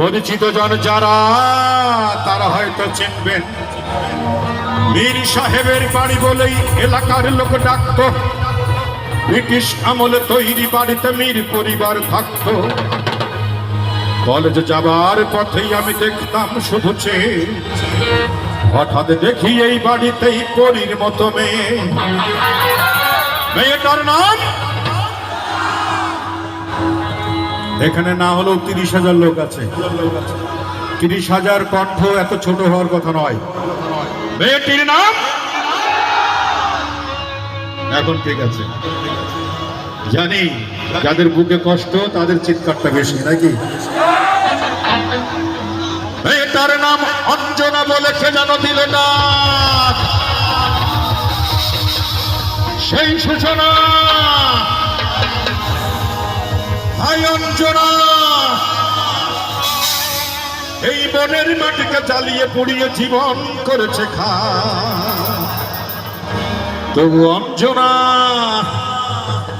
পরিচিত জন যারা, তারা হয়তো চিনবেন। মীর সাহেবের বাড়ি বলেই এলাকার লোক ডাকতো। ব্রিটিশ আমলে তৈরি বাড়িতে মীর পরিবার থাকতো। কলেজ যাবার পথেই আমি দেখতাম শুধু হঠাৎ দেখি এই বাড়িতেই পরীর মতো মেয়ে। মেয়েটার নাম এখানে না হলেও তিরিশ হাজার লোক আছে। তিরিশ হাজার কণ্ঠ এত ছোট হওয়ার কথা নয়। মেয়েটির নাম? এখন ঠিক আছে। জানি যাদের বুকে কষ্ট, তাদের চিৎকারটা বেশি, নাকি? মেয়েটার নাম অঞ্জনা বলে কে যেন দিল না সেই সূচনা। হাই অঞ্জনা, এই বনের মাটিকে জ্বালিয়ে পুড়িয়ে জীবন করেছে খা। তবু অঞ্জনা,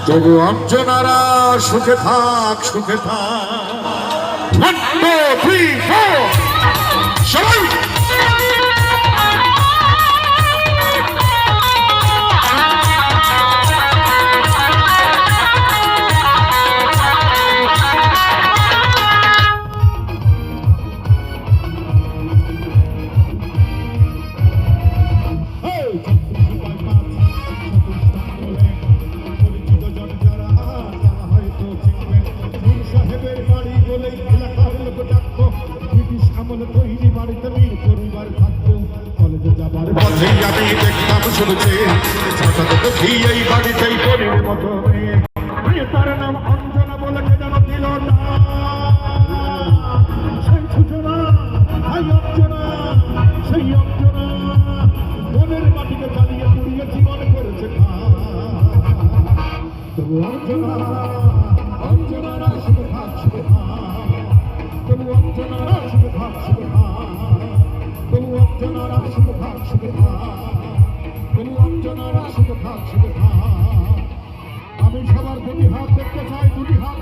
তবু অঞ্জনারা সুখে থাক সুখে থাক। পথেই আমি দেখতাম শুনেছি হঠাৎ দেখি এই বাড়িতেই পরির মতো তার নাম অঞ্জনা বলে কে যেন দিল না। সেই সূচনা হাই অঞ্জনা, সেই অঞ্জনা, মনের মাটিকে করেছে তবু অঞ্জনা তবু অঞ্জনারা শুধু থাক শুধু থাক। আমি সবার দুটি দেখতে চাই দুটি হাত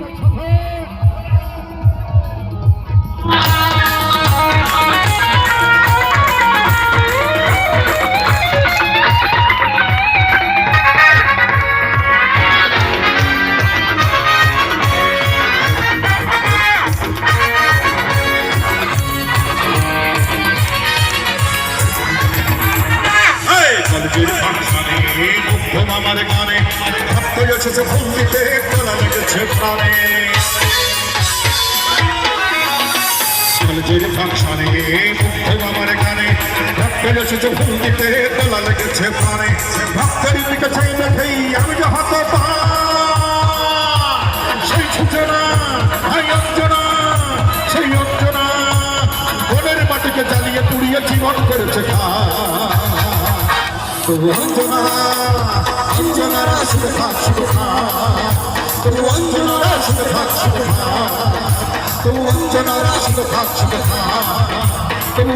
এসেছে ফুল দিতে তোলা লেগেছে প্রাণে। কলেজের ফাংশনে, মুগ্ধ মামার গানে ভাবতে এসেছে ফুল দিতে লেগেছে প্রাণে। ভক্তের দিকে চাই দেখেই আমি যে হাত সেই সূচনা হাই অঞ্জনা, সেই অঞ্জনা। মনের মাটিকে জ্বালিয়ে পুড়িয়ে জীবন করেছে খা তবু অঞ্জনা অঞ্জনারা সুখে থাক সুখে থাক সুখে থাক সুখে থাক তবু অঞ্জনারা সুখে থাক সুখে থাক তবু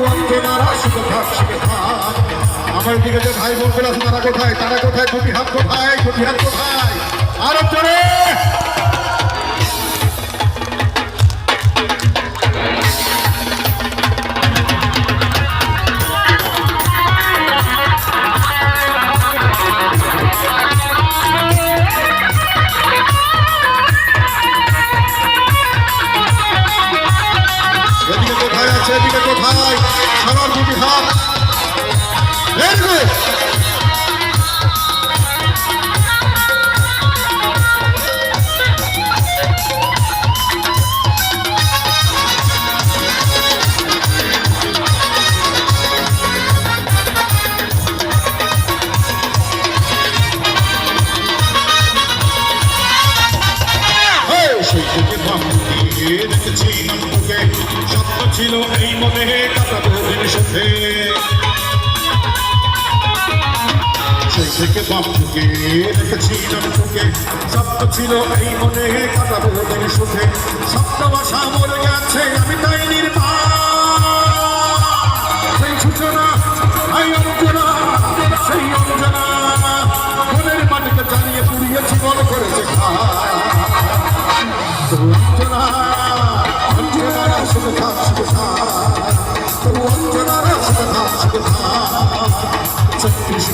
আমার দিকে যে ভাই বোনগুলো তারা কোথায় তারা কোথায় দুটি হাত কোথায় দুটি হাত কোথায়? আরও জোরে! রেখেছি নামটুকে স্বপ্ন ছিল এই মনে কাটাবো দিন সুখে সেই থেকে ভাবটুকে রেখেছি নামটুকে স্বপ্ন ছিল এই সূচনা সেই অঞ্জনা।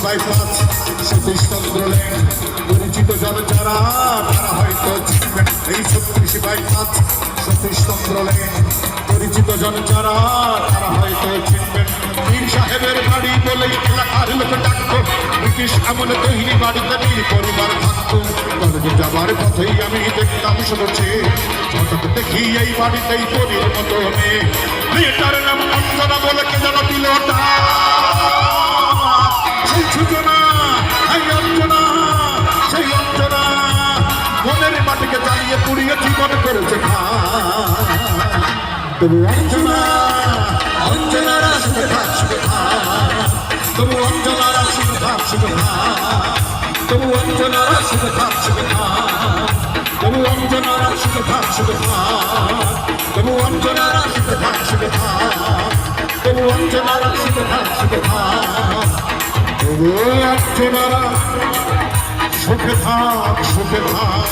বাইপাস সতীশ চন্দ্র লেন পরিচিত জন যারা, তারা হয়তো চিনবেন এই ছত্রিশ বাইপাস সতীশ চন্দ্র লেন পরিচিত জন যারা, তারা হয়তো চিনবেন। পীর সাহেবের বাড়ি বলে এলাকার লোক ডাকতো। ব্রিটিশ আমলে তৈরি বাড়িতে বীর পরিবার থাকতো। যাবার পথেই আমি দেখতাম হঠাৎ দেখি এই বাড়িতেই পরির মতো মেয়ে। মেয়েটার নাম অঞ্জনা বলে কে যেন দিল সেই সূচনা এই অঞ্জনা, সেই অঞ্জনা, মনের মাটিকে জ্বালিয়ে পুড়িয়ে জীবন করেছে তবু অঞ্জনা অঞ্জনারা সুখে থাক তবু অঞ্জনারা সুখে থাক তবু তবু অঞ্জনার আসতে থাক সুখে থাক তবু অঞ্জনার আসতে থাক সুখে থাক তবু অঞ্জনার আসতে থাক তবু অঞ্জনারা সুখে থাক সুখে থাক